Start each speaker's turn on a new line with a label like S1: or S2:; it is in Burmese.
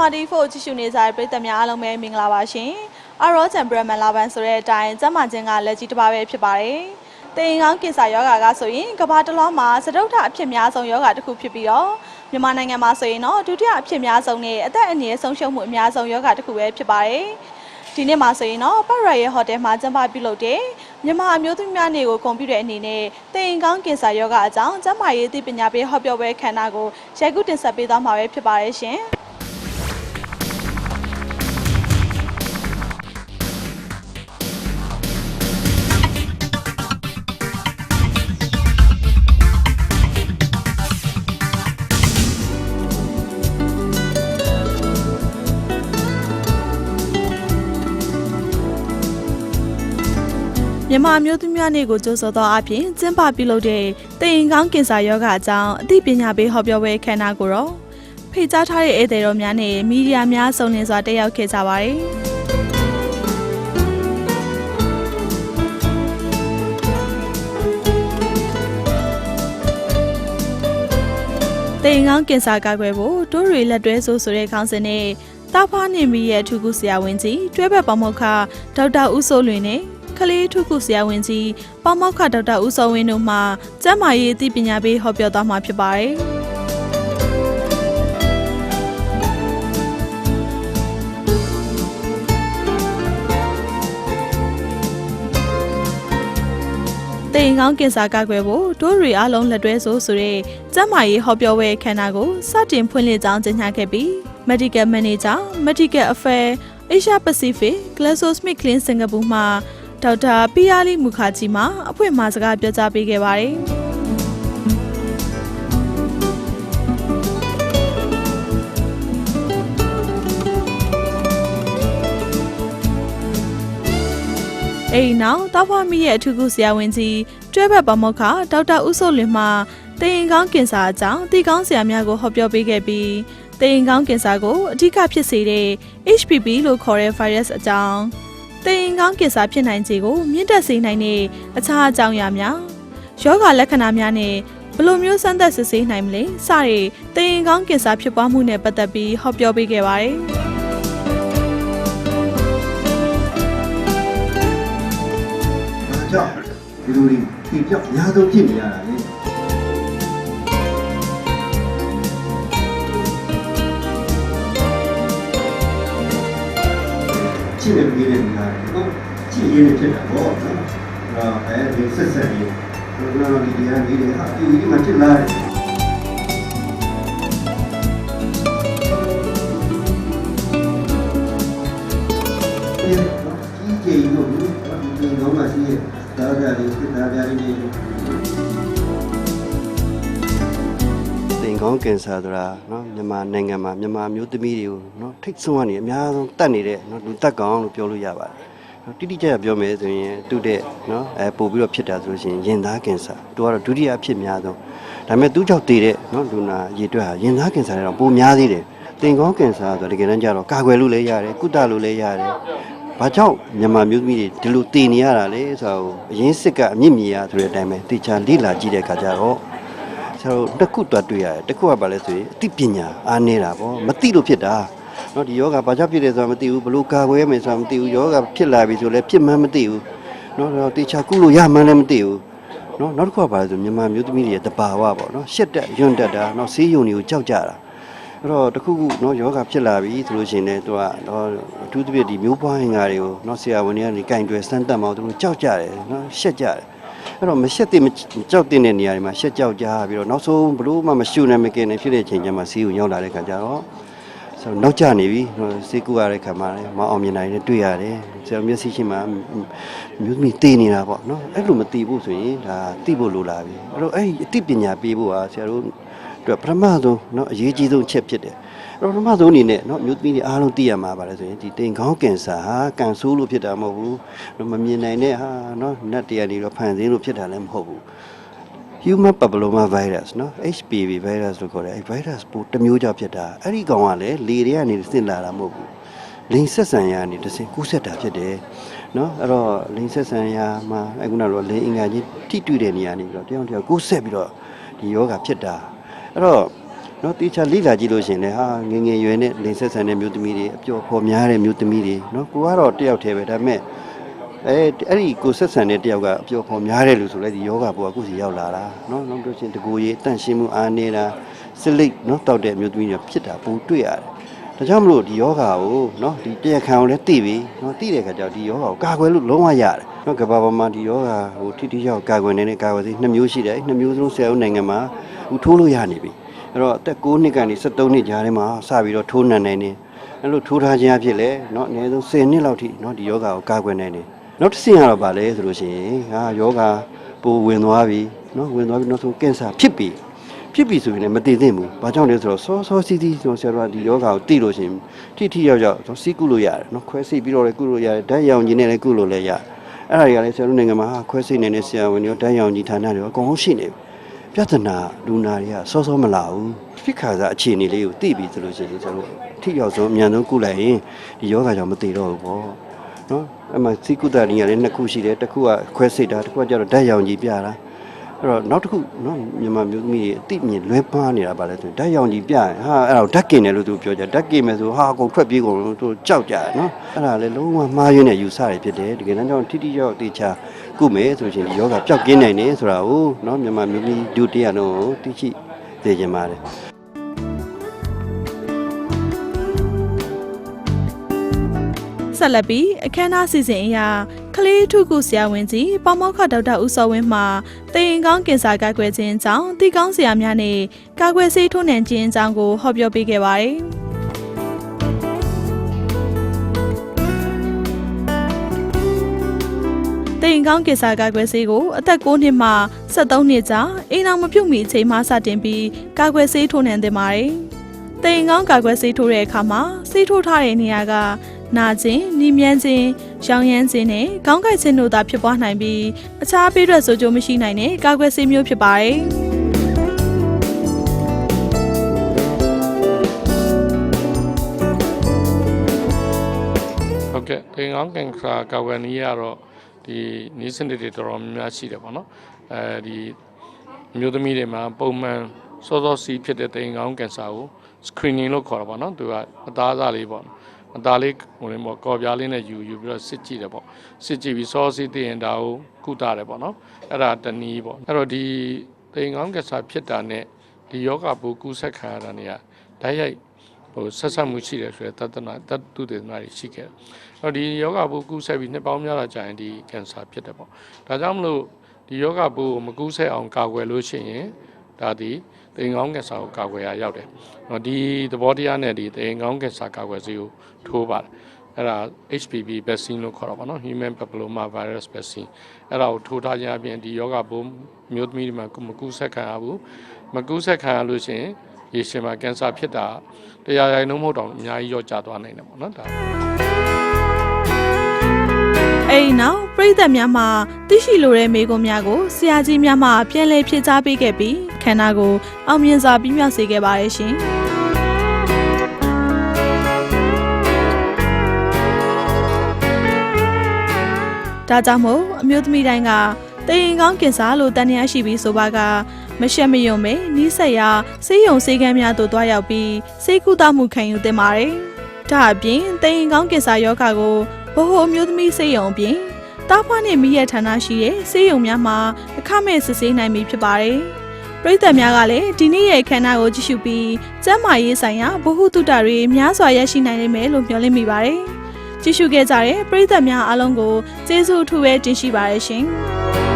S1: TV4 ကြည့်ရှုနေကြတဲ့ပရိသတ်များအားလုံးပဲမင်္ဂလာပါရှင်။အရောချန်ဘရမန်လာဘန်ဆိုတဲ့အတိုင်းကျမ်းမာခြင်းကလက်ကြီးတစ်ပါးပဲဖြစ်ပါတယ်။တေရင်ကောင်းကင်ဆာယောဂါကဆိုရင်ကမ္ဘာတစ်လောမှာစတုထအဖြစ်များဆုံးယောဂါတစ်ခုဖြစ်ပြီးတော့မြန်မာနိုင်ငံမှာဆိုရင်တော့ဒုတိယအဖြစ်များဆုံးနဲ့အသက်အန္တရာယ်ဆုံးရှုံးမှုအများဆုံးယောဂါတစ်ခုပဲဖြစ်ပါတယ်။ဒီနေ့မှာဆိုရင်တော့ပတ်ရရဲ့ဟိုတယ်မှာကျင်းပပြုလုပ်တဲ့မြန်မာအမျိုးသမီးများနေ့ကိုကွန်ပျူတာအနေနဲ့တေရင်ကောင်းကင်ဆာယောဂါအကြောင်းကျန်းမာရေးသိပညာပေးဟောပြောပွဲခန်းနာကိုရိုက်ကူးတင်ဆက်ပေးသွားမှာပဲဖြစ်ပါတယ်ရှင်။ မြန်မာမျိုးသမီးများနေ့ကိုကြိုးဆိုသောအပြင်ကျင်းပပြုလုပ်တဲ့တရင်ကောင်းကင်ဆာယောဂအကြောင်းအသိပညာပေးဟောပြောပွဲခမ်းနားကိုတော့ဖိတ်ကြားထားတဲ့ဧည့်သည်တော်များနဲ့မီဒီယာများစုံလင်စွာတက်ရောက်ခဲ့ကြပါတယ်။တရင်ကောင်းကင်ဆာကာကွယ်ဖို့တိုးရီလက်တွဲဆိုဆိုတဲ့ခေါင်းစဉ်နဲ့တာဖာနေမီရဲ့အထူးကုဆရာဝန်ကြီးတွဲဘက်ပေါမောက္ခဒေါက်တာဦးစိုးလွင်နဲ့ ကလေးထုခုဆရာဝန်ကြီးပေါမောက္ခဒေါက်တာဦးစောဝင်းတို့မှကျန်းမာရေးအသိပညာပေးဟောပြောသွားမှာဖြစ်ပါတယ်။တေရင်ကောင်းကင်ဆာကာကွယ်ဖို့ဒိုးရီအားလုံးလက်တွဲဆိုဆိုတဲ့ကျန်းမာရေးဟောပြောပွဲခမ်းနားကိုစတင်ဖွင့်လှစ်ကြောင်းကြေညာခဲ့ပြီး Medical Manager Medical Affair Asia Pacific GlaxoSmithKline Singapore မှ ဒေါက်တာပီယာလီမူခါဂျီမှအဖွင့်အမှာစကားပြောကြားပေးခဲ့ပါတယ်။အဲဒီနောက်တောက်ဖွားမီရဲ့အထူးကုဆရာဝန်ကြီးတွဲဘက်ပမောက္ခဒေါက်တာဦးစိုးလွင်မှတရင်ကောင်းကင်ဆာအကြောင်းတည်ကောင်းဆရာများကိုဟောပြောပေးခဲ့ပြီးတရင်ကောင်းကင်ဆာကိုအဓိကဖြစ်စေတဲ့ HPV လို့ခေါ်တဲ့ virus အကြောင်း တရင်ကောင်းကင်ဆာဖြစ်နိုင်ခြေကိုမြင့်တက်စေနိုင်တဲ့အခြားအကြောင်းအရာများယောဂလက္ခဏာများနဲ့ဘယ်လိုမျိုးစမ်းသပ်စစ်ဆေးနိုင်မလဲစတဲ့တရင်ကောင်းကင်ဆာဖြစ်ပွားမှုနဲ့ပတ်သက်ပြီးဟောပြောပေးခဲ့ပါတယ်။
S2: ဒါကြောင့်ဒီလိုတွေဒီပြောက်အများဆုံးဖြစ်နေရတာလေ ကြည့်နေပြီးတဲ့နေရာကိုကြည့်ရင်းနဲ့ဖြစ်တာပေါ့နော်။ဒါအဲဒီဆက်ဆက်ရေးဘယ်လိုလဲဒီနေရာကြီးတွေဟာဒီဒီမှာဖြစ်လာတယ်ကြီးကျယ်လို့ဒီတော့မှရှိရဲ့ဒါကြလေးစစ်သားကြလေးတွေ
S3: တင် ကောင်းကင်ဆာဆိုတာနော်မြန်မာနိုင်ငံမှာမြန်မာမျိုးသမီးတွေကိုနော်ထိတ်ဆုံးကနေအများဆုံးတတ်နေတဲ့နော်လူတက်ကောင်လို့ပြောလို့ရပါတယ်နော်တိတိကျကျပြောမယ်ဆိုရင်သူ့တဲ့နော်အဲပို့ပြီးတော့ဖြစ်တာဆိုလို့ရှိရင်ရင်သားကင်ဆာသူကတော့ဒုတိယအဖြစ်များဆုံးဒါပေမဲ့သူ့ကြောင့်တည်တဲ့နော်လူနာရေတွက်ဟာရင်သားကင်ဆာတွေတော့ပိုများသေးတယ်သင်ကောင်းကင်ဆာဆိုတာတကယ်တမ်းကျတော့ကာကွယ်လို့လည်းရတယ်ကုသလို့လည်းရတယ်ဘာကြောင့်မြန်မာမျိုးသမီးတွေဒီလိုတည်နေရတာလဲဆိုတာကိုအရင်စစ်ကအမြင့်မြင်ရဆိုတဲ့အတိုင်းပဲတေချာလေ့လာကြည့်တဲ့အခါကျတော့ ဆရာတို့တစ်ခုသွားတွေ့ရတယ်တစ်ခုကဘာလဲဆိုရင်အသိပညာအားနေတာပေါ့မသိလို့ဖြစ်တာเนาะဒီယောဂဘာကြောင့်ဖြစ်တယ်ဆိုတာမသိဘူးဘလို့ကာကွယ်ရမယ်ဆိုတာမသိဘူးယောဂဖြစ်လာပြီဆိုလည်းဖြစ်မှန်းမသိဘူးเนาะတော့တေချာကုလို့ရမှန်းလည်းမသိဘူးเนาะနောက်တစ်ခုကဘာလဲဆိုမြန်မာမျိုးသမီးတွေရဲ့တဘာဝပေါ့เนาะရှက်တက်ယွန့်တက်တာเนาะဆေးရုံတွေကိုကြောက်ကြတာအဲ့တော့တစ်ခုခုเนาะယောဂဖြစ်လာပြီဆိုလို့ရှိရင်လည်းသူကเนาะအထူးသဖြင့်ဒီမျိုးပွားရင်္ဂါတွေကိုเนาะဆရာဝန်တွေကနေကင်တွယ်စမ်းသပ်မှသူတို့ကြောက်ကြတယ်เนาะရှက်ကြတယ် အဲ့တော့မရှက်တဲ့မကြောက်တဲ့နေရာတွေမှာရှက်ကြောက်ကြပြီးတော့နောက်ဆုံးဘလို့မှမရှုနဲ့မကင်နဲ့ဖြစ်တဲ့အချိန်ကျမှစီးကိုရောက်လာတဲ့ခါကျတော့ဆိုတော့နောက်ကျနေပြီစေးကူရတဲ့ခါမှာလည်းမအောင်မြင်နိုင်တဲ့တွေ့ရတယ်ဆရာမျက်စိရှိမှမျိုးသမီးတည်နေတာပေါ့နော်အဲ့လိုမတည်ဘူးဆိုရင်ဒါတိဖို့လိုလာပြီအဲ့တော့အဲ့ဒီအသိပညာပေးဖို့ဟာဆရာတို့အတွက်ပထမဆုံးနော်အရေးကြီးဆုံးချက်ဖြစ်တယ် တော့ပထမဆုံးအနေနဲ့เนาะမြို့သမီးတွေအားလုံးသိရမှာပါလဲဆိုရင်ဒီတင်ကောင်းကင်ဆာဟာကန်ဆိုးလို့ဖြစ်တာမဟုတ်ဘူးမမြင်နိုင်တဲ့ဟာเนาะနတ်တရားတွေတော့ဖန်ဆင်းလို့ဖြစ်တာလည်းမဟုတ်ဘူး human papilloma virus เนาะ HPV virus လို့ခေါ်တယ်အဲ virus ပိုတစ်မျိုးကြောင့်ဖြစ်တာအဲ့ဒီကောင်ကလည်းလေတွေကနေဆင့်လာတာမဟုတ်ဘူးလိန်ဆက်ဆံရကနေတစ်ဆင့်ကူးဆက်တာဖြစ်တယ်เนาะအဲ့တော့လိန်ဆက်ဆံရမှာအခုနကတော့လိန်အင်္ဂါကြီးထိတွေ့တဲ့နေရာနေပြီးတော့တယောက်တစ်ယောက်ကူးဆက်ပြီးတော့ဒီယောဂဖြစ်တာအဲ့တော့ နော်တေချာလိလာကြည့်လို့ရှရင်လေဟာငယ်ငယ်ရွယ်နဲ့လိန်ဆက်ဆန်တဲ့မျိုးသမီးတွေအပျော်ဖော်များတဲ့မျိုးသမီးတွေနော်ကိုကတော့တယောက်တည်းပဲဒါပေမဲ့အဲအဲ့ဒီကိုဆက်ဆန်တဲ့တယောက်ကအပျော်ဖော်များတယ်လို့ဆိုလဲဒီယောဂဘုရားအခုစီရောက်လာတာနော်နောက်လို့ရှရင်တကူကြီးအတန့်ရှင်းမှုအားနေတာစလိတ်နော်တောက်တဲ့မျိုးသမီးတွေဖြစ်တာပုံတွေ့ရတယ်ဒါကြောင့်မလို့ဒီယောဂါကိုနော်ဒီတရားခံကိုလည်းသိပြီနော်သိတဲ့ခါကျတော့ဒီယောဂါကိုကာကွယ်လို့လုံးဝရတယ်နော်ကမ္ဘာပေါ်မှာဒီယောဂါဟိုထိထိရောက်ကာကွယ်နေတဲ့ကာကွယ်ဆေးနှစ်မျိုးရှိတယ်အဲ့နှစ်မျိုးစလုံးဆယ်ဦးနိုင်ငံမှာဟိုထိုးလို့ရနေပြီ အဲ့တော့အသက်9နှစ်ကနေ73နှစ်ကြားထဲမှာစပြီးတော့ထိုးနှံနိုင်နေအဲ့လိုထိုးထားခြင်းအဖြစ်လဲနော်အနည်းဆုံး10နှစ်လောက်ထိနော်ဒီယောဂါကိုကာကွယ်နိုင်တယ်နောက်တစ်ဆင့်ကတော့ဗာလဲဆိုလို့ရှိရင်ဟာယောဂါပိုဝင်သွားပြီနော်ဝင်သွားပြီနောက်ဆုံးကင်ဆာဖြစ်ပြီဖြစ်ပြီဆိုရင်လည်းမတည်သင့်ဘူး။ဘာကြောင့်လဲဆိုတော့စောစောစီးစီးဆိုဆရာတော်ကဒီယောဂါကိုသိလို့ရှရင်ထိထိရောက်ရောက်ဆိုစီးကုလို့ရတယ်နော်ခွဲစိတ်ပြီးတော့လည်းကုလို့ရတယ်ဓာတ်ရောင်ကြီးနဲ့လည်းကုလို့လည်းရတယ်။အဲ့ဒါတွေကလည်းဆရာတို့နိုင်ငံမှာဟာခွဲစိတ်နေတဲ့ဆရာဝန်တွေရောဓာတ်ရောင်ကြီးဌာနတွေရောအကုန်လုံးရှိနေပြီ။ ပြဿနာလူနာတွေကစောစောမလာဘူး။ဖြစ်ခါစားအခြေအနေလေးကိုသိပြီဆိုလို့ရှိရင်ဆရာတို့ထိရောက်ဆုံးအမြန်ဆုံးကုလိုက်ရင်ဒီယောဂါကြောင့်မတည်တော့ဘူးပေါ့။နော်အဲ့မှာစီးကုသနည်းကလည်းနှစ်ခုရှိတယ်တစ်ခုကခွဲစိတ်တာတစ်ခုကကျတော့ဓာတ်ရောင်ကြီးပြတာ အဲ့တော့နောက်တစ်ခုနော်မြန်မာမျိုးသမီးတွေအတိအမြင်လွဲပါးနေတာပါလဲဆိုရင်ဓာတ်ရောင်ကြီးပြရင်ဟာအဲ့ဒါကိုဓာတ်ကင်တယ်လို့သူပြောကြဓာတ်ကင်မယ်ဆိုဟာအကုန်ထွက်ပြေးကုန်လို့သူကြောက်ကြတယ်နော်အဲ့ဒါလည်းလုံးဝမှားယွင်းတဲ့ယူဆတွေဖြစ်တယ်တကယ်တမ်းကျတော့ထိထိရောက်တေချာကုမယ်ဆိုရင်ဒီယောဂပျောက်ကင်းနိုင်တယ်ဆိုတာကိုနော်မြန်မာမျိုးသမီးဒုတိယလုံးကိုသိချိသိကြပါတယ်
S1: ဆက်လက်ပြီးအခမ်းအနားစီစဉ်အရာ ကလေးထုခုဆရာဝန်ကြီးပေါမောက်ခဒေါက်တာဦးစောဝင်းမှတေရင်ကောင်းကင်ဆာကာကွယ်ခြင်းအကြောင်းတီကောင်းဆရာများနဲ့ကာကွယ်ဆေးထိုးနှံခြင်းအကြောင်းကိုဟောပြောပေးခဲ့ပါတယ်။တေရင်ကောင်းကင်ဆာကာကွယ်ဆေးကိုအသက်9နှစ်မှ73နှစ်ကြာအိမ်အောင်မပြုတ်မီအချိန်မှစတင်ပြီးကာကွယ်ဆေးထိုးနှံသင့်ပါတယ်။တေရင်ကောင်းကာကွယ်ဆေးထိုးတဲ့အခါမှာဆေးထိုးထားတဲ့နေရာက နာခြင်း၊နီးမြန်းခြင်း၊ရောင်ရမ်းခြင်းနဲ့ခေါင်းကိုက်ခြင်းတို့သာဖြစ်ပွားနိုင်ပြီးအခြားပေးထွက်ဆိုကြမရှိနိုင်တဲ့ကာကွယ်ဆေးမျိုးဖြစ်ပါတယ်။
S4: ဟုတ်ကဲ့တင်ကောင်းကန်ခါကာဝယ်နီးကတော့ဒီနီးစနစ်တွေတော်တော်များများရှိတယ်ပေါ့နော်အဲဒီအမျိုးသမီးတွေမှာပုံမှန်စောစောစီးဖြစ်တဲ့တင်ကောင်းကန်ဆာကို screening လို့ခေါ်တာပေါ့နော်သူကအသားစားလေးပေါ့ အသားလေးဟိုလေးပေါ့ကော်ပြားလေးနဲ့ယူယူပြီးတော့စစ်ကြည့်တယ်ပေါ့စစ်ကြည့်ပြီးစောစီးသိရင်ဒါကိုကုသတယ်ပေါ့နော်အဲ့ဒါတနည်းပေါ့အဲ့တော့ဒီတင်ကောင်းကန်ဆာဖြစ်တာနဲ့ဒီယောဂဘူကူးဆက်ခံရတာနေရဓာတ်ရိုက်ဟိုဆက်ဆက်မှုရှိတယ်ဆိုတဲ့သတ္တနာတတ်တုတေသနာတွေရှိခဲ့တယ်အဲ့တော့ဒီယောဂဘူးကူးဆက်ပြီးနှစ်ပေါင်းများစွာကြာရင်ဒီကင်ဆာဖြစ်တယ်ပေါ့ဒါကြောင့်မလို့ဒီယောဂဘူးကိုမကူးဆက်အောင်ကာကွယ်လို့ရှိရင်ဒါဒီ တိမ်ကောင်းကင်ဆာကိုကာကွယ်ရရောက်တယ်။နော်ဒီသဘောတရားနဲ့ဒီတိမ်ကောင်းကင်ဆာကာကွယ်ဆေးကိုထိုးပါတယ်။အဲ့ဒါ HPV vaccine လို့ခေါ်တာပေါ့နော် Human Papilloma Virus Vaccine အဲ့ဒါကိုထိုးထားခြင်းအပြင်ဒီယောဂဘူးမျိုးသမီးတွေမှာမကူးဆက်ခံရဘူးမကူးဆက်ခံရလို့ရှိရင်ရေရှည်မှာကင်ဆာဖြစ်တာတရားရိုင်နှုံးမဟုတ်တော့အများကြီးရော့ကျသွားနိုင်တယ်ပေါ့နော်ဒါ
S1: အဲ့ဒီနောက်ပြည်သက်များမှသိရှိလိုတဲ့မိကုံးများကိုဆရာကြီးများမှပြန်လည်ဖြည့်ချပေး ခဲ့ပြီးခန္ဓာကိုအောင်မြင်စွာပြီးမြောက်စေခဲ့ပါတယ်ရှင်။ဒါကြောင့်မို့အမျိုးသမီးတိုင်းကတရင်ကောင်းကင်ဆာလို့တန်ရာရှိပြီးဆိုပါကမရှက်မယုံပဲနီးစက်ရာဆေးရုံဆေးကမ်းများသို့တွားရောက်ပြီးဆေးကုသမှုခံယူသင့်ပါတယ်။ဒါအပြင်တရင်ကောင်းကင်ဆာယောဂါကိုဘိုဟိုအမျိုးသမီးဆေးရုံအပြင်တားဖွားနဲ့မိရဲ့ဌာနရှိတဲ့ဆေးရုံများမှာအခမဲ့စစ်ဆေးနိုင်ပြီဖြစ်ပါတယ်။ ပရိသတ်များကလည်းဒီနေ့ရဲ့အခမ်းအနားကိုကြည့်ရှုပြီးကျန်းမာရေးဆိုင်ရာဗဟုသုတတွေများစွာရရှိနိုင်လိမ့်မယ်လို့မျှော်လင့်မိပါတယ်။ကြည့်ရှုခဲ့ကြတဲ့ပရိသတ်များအားလုံးကိုကျေးဇူးအထူးပဲတင်ရှိပါတယ်ရှင်။